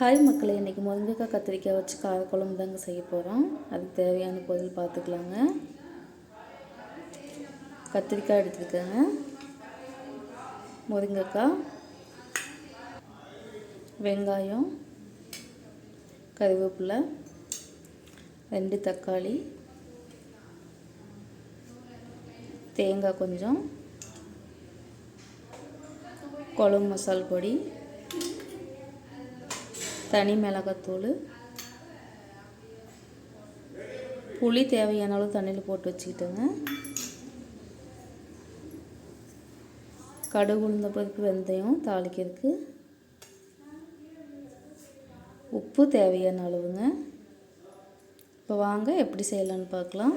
Hi மக்களை இன்றைக்கி முருங்கைக்காய் கத்திரிக்காய் வச்சு கார குழம்பு தாங்க செய்ய போகிறோம் அதுக்கு தேவையான பொருள் பார்த்துக்கலாங்க. கத்திரிக்காய் எடுத்துருக்கேங்க. முருங்கைக்காய் வெங்காயம் கருவேப்பிலை ரெண்டு தக்காளி தேங்காய் கொஞ்சம் குழம்பு மசால் பொடி தனி மிளகாத்தூள். புளி தேவையான அளவு தண்ணியில் போட்டு வச்சுக்கிட்டேங்க. கடுகு உளுந்த பருப்பு வெந்தயம் தாளிக்கிறதுக்கு உப்பு தேவையான அளவுங்க. இப்போ வாங்க எப்படி செய்யலான்னு பார்க்கலாம்.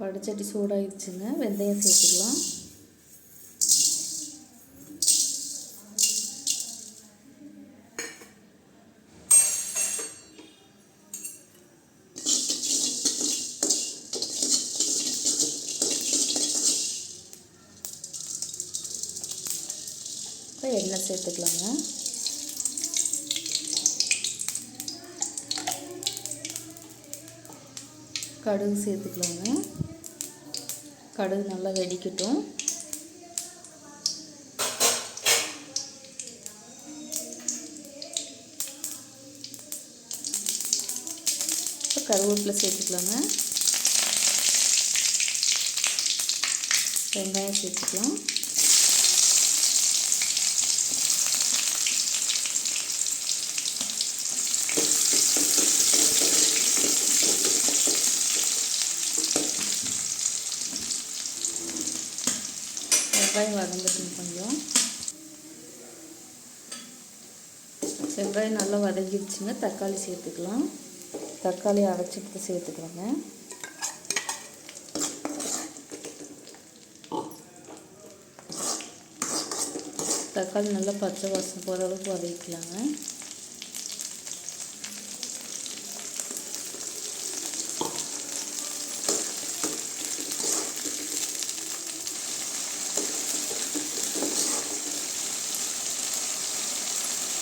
வடச்சட்டி சூடாகிடுச்சுங்க வெந்தயம் சேர்த்துக்கலாம். இப்போ எண்ணெய் சேர்த்துக்கலாங்க. கடுகு சேர்த்துக்கலாங்க. கடுகு நல்லா வெடிக்கட்டும். இப்போ கருவேப்பிலை சேர்த்துக்கலாங்க. வெங்காயம் சேர்த்துக்கலாம். வெங்காயம் வதங்கட்டும் கொஞ்சம். வெங்காயம் நல்லா வதங்கிடுச்சுங்க. தக்காளி சேர்த்துக்கலாம். தக்காளி அரைச்சிட்டு சேர்த்துக்கிறோங்க தக்காளி நல்லா பச்சை வாசம் போகிற அளவுக்கு வதக்கிக்கலாங்க.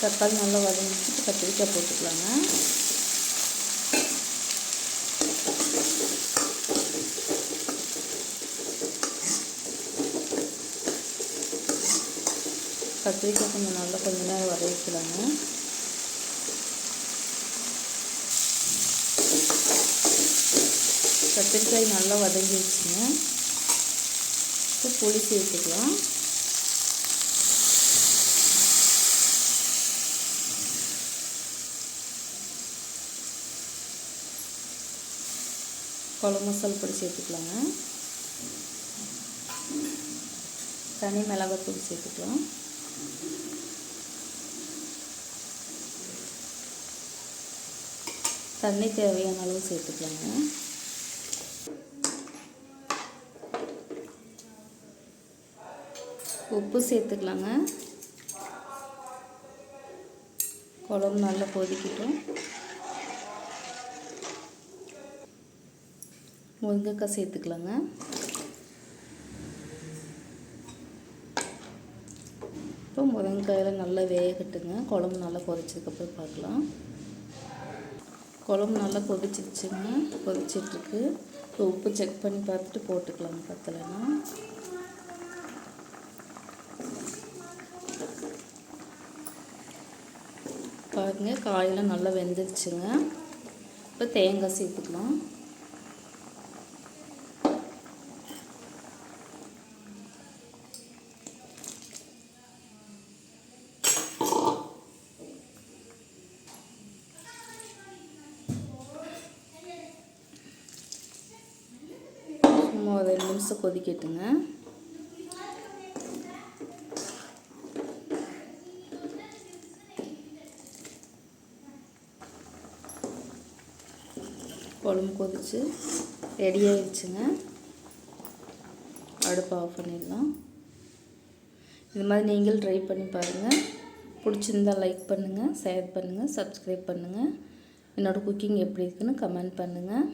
தக்காளி நல்லா வதங்கிட்டு கத்திரிக்காய் போட்டுக்கலாங்க. கத்திரிக்காய் கொஞ்சம் நல்லா கொஞ்ச நேரம் வதக்கிக்கலாங்க. கத்திரிக்காய் நல்லா வதங்கிடுச்சுங்க. இப்போ புளி சேர்த்துக்கலாம் குழம்பு மசால் பொடி சேர்த்துக்கலாங்க. தனி மிளகாத்தூள் சேர்த்துக்கலாம். தண்ணி தேவையான அளவு சேர்த்துக்கலாங்க. உப்பு சேர்த்துக்கலாங்க. குழம்பு நல்லா கொதிக்கட்டும். முருங்கைக்காய் சேர்த்துக்கலாங்க. இப்போ முருங்கைக்காயில் நல்லா வேகட்டுங்க. குழம்பு நல்லா கொதிச்சதுக்கப்புறம் பார்க்கலாம். குழம்பு நல்லா கொதிச்சிருச்சுங்க கொதிச்சிட்ருக்கு இப்போ உப்பு செக் பண்ணி பார்த்துட்டு போட்டுக்கலாங்க பத்தலைன்னா. பாருங்கள் காயெல்லாம் நல்லா வெந்துருச்சுங்க. இப்போ தேங்காய் சேர்த்துக்கலாம். ஒரு கொதிக்கட்டுங்க. குழம்பு கொதிச்சு ரெடி ஆயிடுச்சுங்க. அடுப்பு ஆஃப் பண்ணிடலாம். இது மாதிரி நீங்கள் ட்ரை பண்ணி பாருங்கள் பிடிச்சிருந்தா லைக் பண்ணுங்கள் ஷேர் பண்ணுங்கள் சப்ஸ்கிரைப் பண்ணுங்கள் என்னோடய குக்கிங் எப்படி இருக்குன்னு கமெண்ட் பண்ணுங்கள்